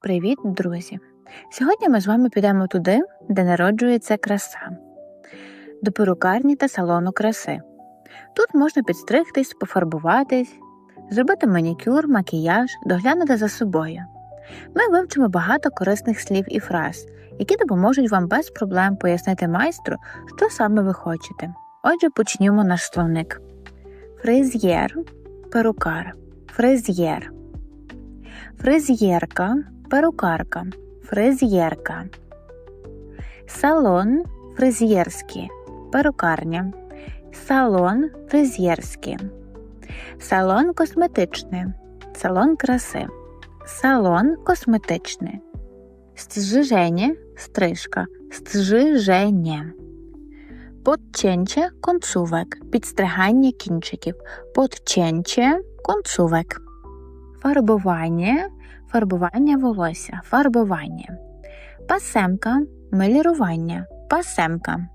Привіт, друзі! Сьогодні ми з вами підемо туди, де народжується краса, до перукарні та салону краси. Тут можна підстригтись, пофарбуватись, зробити манікюр, макіяж, доглянути за собою. Ми вивчимо багато корисних слів і фраз, які допоможуть вам без проблем пояснити майстру, що саме ви хочете. Отже, почнімо наш словник: фризьєр, перукар, фризьєр, фризьєрка, перукарка, фризьєрка, салон фризьєрський, перукарня, салон фризьєрський, салон косметичний, салон краси, салон косметичний, стриження, стрижка, стриження. Подченче концувек, підстригання кінчиків, подченче концувек. Фарбування, фарбування волосся, фарбування. Пасемка, мелірування, пасемка.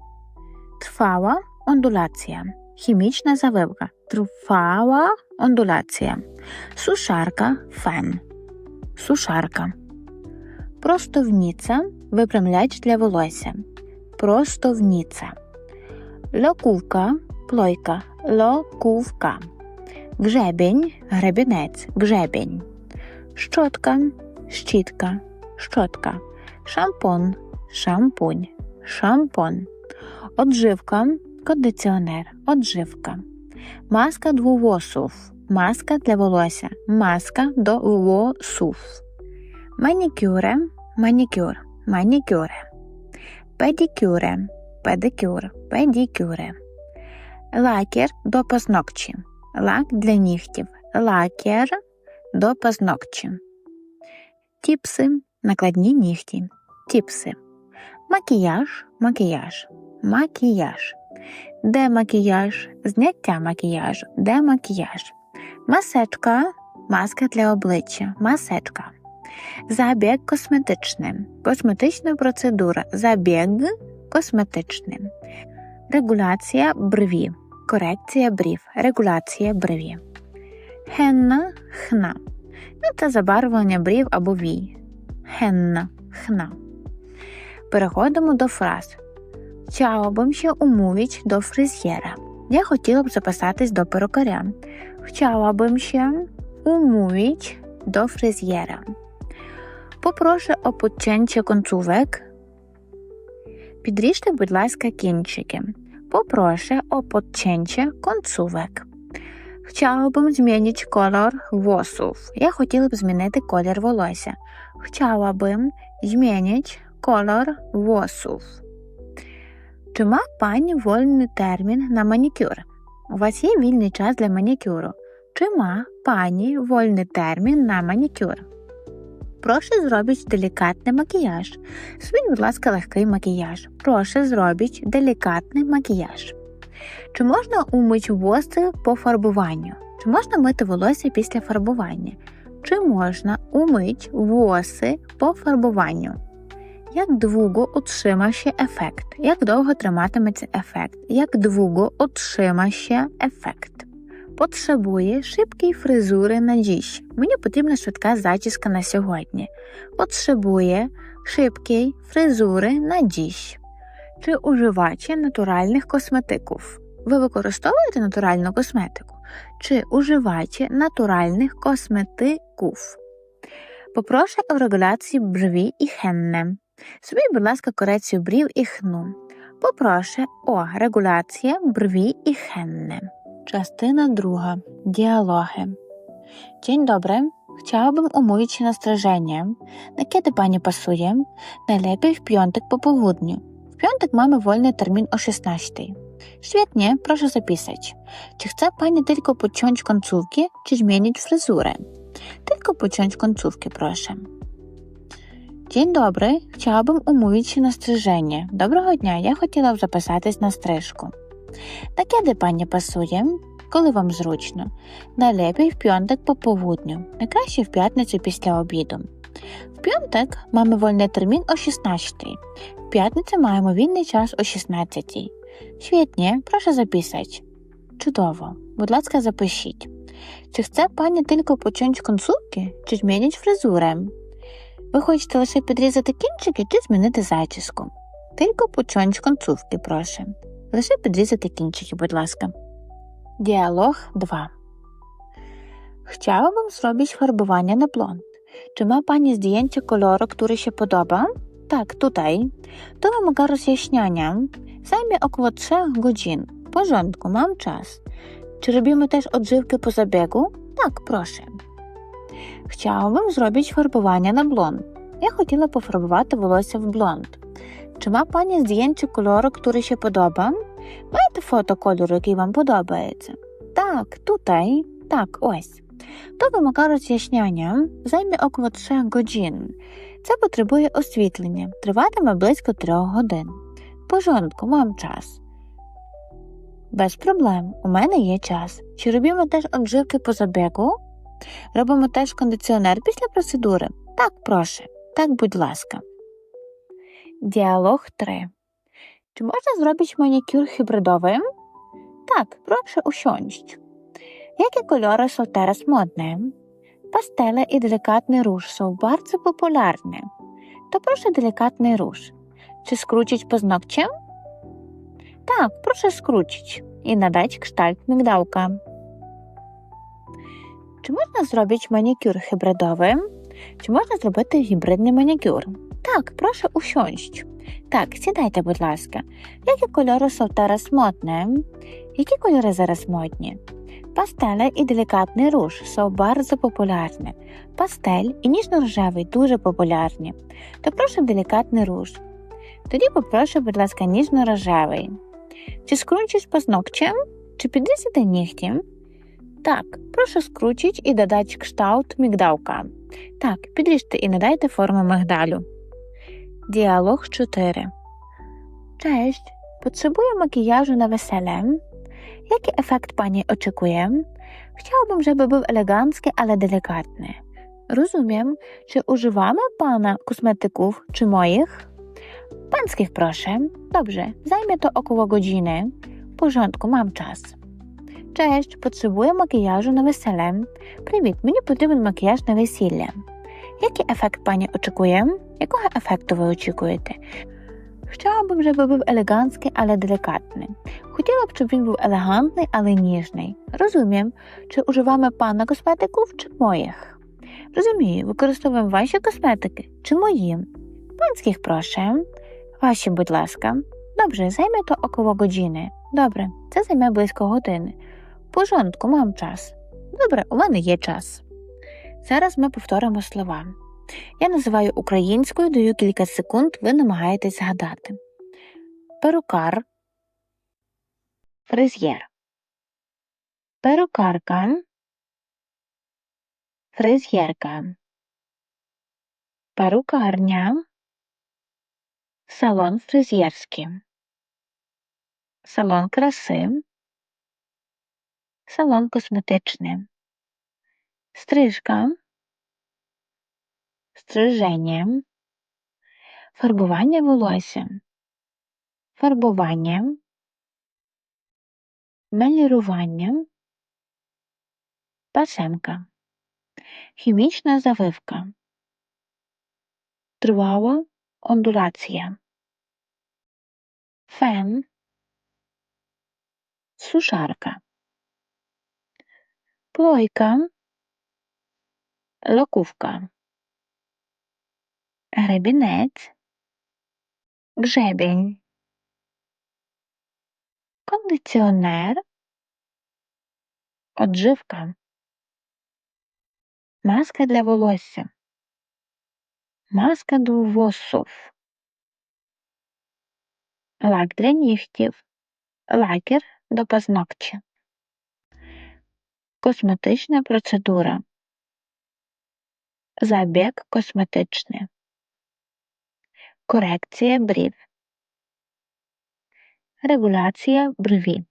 Трфала ондуляція, хімічна завивка, трфала ондуляція. Сушарка, фен, сушарка. Простовніця, випрямляч для волосся. Простовніця. Локувка, плойка, локувка. Гребінь, гребінець, гребінь. Щотка, щітка, щотка. Шампунь, шампунь, шампунь. Одживка, кондиціонер, одживка. Маска двовосув, маска для волосся, маска до волосув. Манікюре, манікюр, манікюре. Педикюре, педикюр, педикюре. Лакер до пазнокчі. Лак для нігтів. Лакер до пазнокчі. Тіпси накладні нігті. Тіпси. Макіяж, макіяж, макіяж. Демакіяж, зняття макіяжу, демакіяж. Масечка, маска для обличчя, масечка. Забіг косметичний, косметична процедура. Забіг косметичний. Регуляція брові, корекція брів, регуляція брові. Хенна хна. Ну, це забарвлення брів або вій. Хенна хна. Переходимо до фраз. Chciałabym się umówić do fryzjera. Я хотіла б записатись до перукаря. Chciałabym się umówić do fryzjera. Попрошу о podcięcie końcówek. Підріжте, будь ласка, кінчики. Poproszę o podcięcie końcówek. Chciałabym zmienić kolor włosów. Я хотіла б змінити колір волосся. Chciałabym zmienić kolor włosów. Чи ма пані вольний термін на манікюр? У вас є вільний час для манікюру. Чи ма пані вольний термін на манікюр? Прошу зробіть делікатний макіяж. Зробіть, будь ласка, легкий макіяж. Прошу зробіть делікатний макіяж. Чи можна умити воси по фарбуванню? Чи можна мити волосся після фарбування? Чи можна умить воси по фарбуванню? Як довго utrzyma ефект? Як довго триматиметься ефект? Як довго utrzyma ефект? Потребує шибкої фризури на діж. Мені потрібна швидка зачіска на сьогодні. Потребує шибкої фризури на діж. Чи уживачі натуральних косметиків? Ви використовуєте натуральну косметику? Чи уживачі натуральних косметиків? Попрошу о регуляції брові і хенне. Зробіть, будь ласка, корекцію брів і хну. Попрошу о регуляції брові і хенне. Частина друга. Діалоги. Dzień dobry. Chciałabym umówić się na strzyżenie. Na kiedy pani pasuje? Najlepiej w piątek po. Piątek mamy wolny termin o 16. Świetnie, proszę zapisać. Czy chce pani tylko podciąć końcówki, czy zmienić fryzurę? Tylko podciąć końcówki, proszę. Dzień dobry, chciałabym umówić się na strzyżenie. Доброго дня, я хотіла б записатись на стрижку. На kiedy пані пасує? Коли вам зручно? Найлепій в п'яток по повудню, найкраще в п'ятницю після обіду. В п'яток маємо вольний термін о 16 В п'ятницю маємо вільний час о 16 Świetnie, proszę zapisać. Чудово. Будь ласка, запишіть. Чи chce pani tylko pociąć końcówki, czy zmienić fryzurę? Ви хочете лише підрізати кінчики чи змінити зачіску? Tylko pociąć końcówki, proszę. Лише підрізати кінчики, будь ласка. Діалог 2. Chciałabym zrobić farbowanie na blond. Czy ma Pani zdjęcie koloru, który się podoba? Tak, tutaj. To wymaga rozjaśniania. Zajmie około 3 godzin. W porządku, mam czas. Czy robimy też odżywkę po zabiegu? Tak, proszę. Chciałabym zrobić farbowanie na blond. Я хотіла пофарбувати волосся в блонд. Чи ма пані здjęcie кольору, який ще подоба? Маєте фото кольору, який вам подобається? Так, tutaj. Так, ось. То вимагає роз'ясняння, займе около 3 годин. Це потребує освітлення, триватиме близько 3 годин. Пожонку, мам час. Без проблем, у мене є час. Чи робимо теж обживки по забігу? Робимо теж кондиціонер після процедури? Так, прошу. Так, будь ласка. Діалог 3. Czy można zrobić manikюр hybrydowym? Tak, proszę usiąść. Jakie kolory są teraz modne? Pastele i delikatny róż są bardzo popularne. To proszę delikatny róż. Czy skrócić paznokciem? Tak, proszę skrócić i nadać kształt migdałka. Czy można zrobić manikюр hybrydowym? Чи можна зробити гібридний манікюр? Так, прошу усьонсть. Так, сідайте, будь ласка. Які кольори są teraz модне? Які кольори зараз модні? Пастеля і делікатний руж są bardzo popularne. Пастель і ніжно-рожевий дуже популярні. То прошу делікатний руж. Тоді попрошу, будь ласка, ніжно-рожевий. Чи скручиш пазнокчем? Чи підрізати нігтем? Так, прошу скручить і додати кшталт мігдалка. Так, підріжте і надайте форму мигдалю. Діалог 4. Cześć. Potrzebuję makijażu na wesele. Jaki efekt pani oczekuje? Chciałabym, żeby był elegancki, ale delikatny. Rozumiem. Czy używamy pana kosmetyków czy moich? Pańskich proszę. Dobrze, zajmie to około godziny. W porządku, mam czas. Cześć, potrzebuję makijażu na wesele. Привіт, мені потрібен макіяж на весілля. Який ефект пані очікує? Якого ефекту ви очікуєте? Chciałabym, żeby був елегантський, але делікатний. Хотіла б, щоб він був елегантний, але ніжний. Розумім, чи уживаємо пана косметиків чи моїх. Розумію, використовуємо ваші косметики чи мої. Панських прошу. Ваші, будь ласка. Добре, займе то около години. Добре, це займе близько години. В порządku, мам час. Добре, у мене є час. Зараз ми повторимо слова. Я називаю українською, даю кілька секунд, ви намагаєтесь згадати. Перукар, фрезєр, перукарка, фрезєрка, перукарня, салон фрезєрський, салон краси, салон косметичний, стрижка, стриження, фарбування волосся, фарбування, мелірування, пасемка, хімічна завивка, тривала ондулація, фен, сушарка, плойка, лакówka, гребінець, гребінь, кондиціонер, одживка, маска для волосся, маска до вусів, лак для нігтів, лакер до пазнокті, косметична процедура, забіг косметичний, корекція брів, регуляція брові,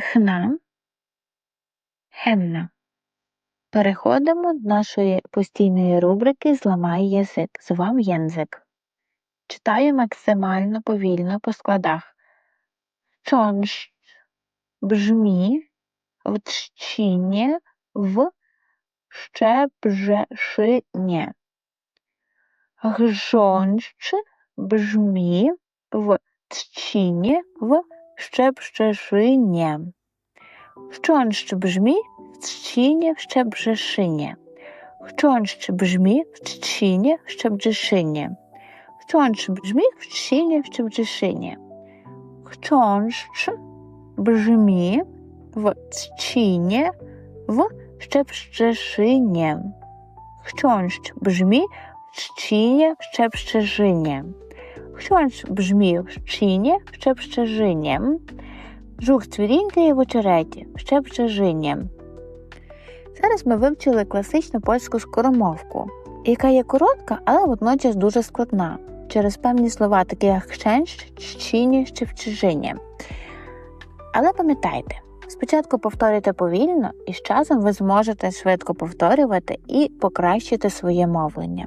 хна, хенна. Переходимо до нашої постійної рубрики Зламай язик. Злам язик. Читаю максимально повільно по складах. Wciąż brzmi w trzcinie w szczebrzeszynie. Гжонщ, бжмі, в тчині, в щепщешині. Щонщ бжмі, в тчині, в щебжешині. Щонщ бжмі, в тчині, в щебжешині. Щонщ бжмі, в тчині, в щебжешині. Щонщ бжмі, в тчині, в щепщешині. Щонщ бжмі, Щонщ бжмі, в тчині, в щепщежині. Жух цвірінькає в очереті, в щепщежині. Зараз ми вивчили класичну польську скоромовку, яка є коротка, але водночас дуже складна через певні слова, такі як «щенщ», «щині» чи «вчижині». Але пам'ятайте, спочатку повторюйте повільно, і з часом ви зможете швидко повторювати і покращити своє мовлення.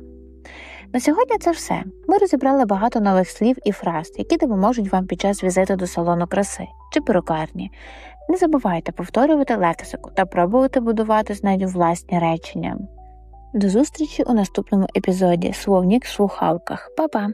На сьогодні це все. Ми розібрали багато нових слів і фраз, які допоможуть вам під час візиту до салону краси чи перукарні. Не забувайте повторювати лексику та пробувати будувати з нею власні речення. До зустрічі у наступному епізоді Словнік в слухавках. Па-па!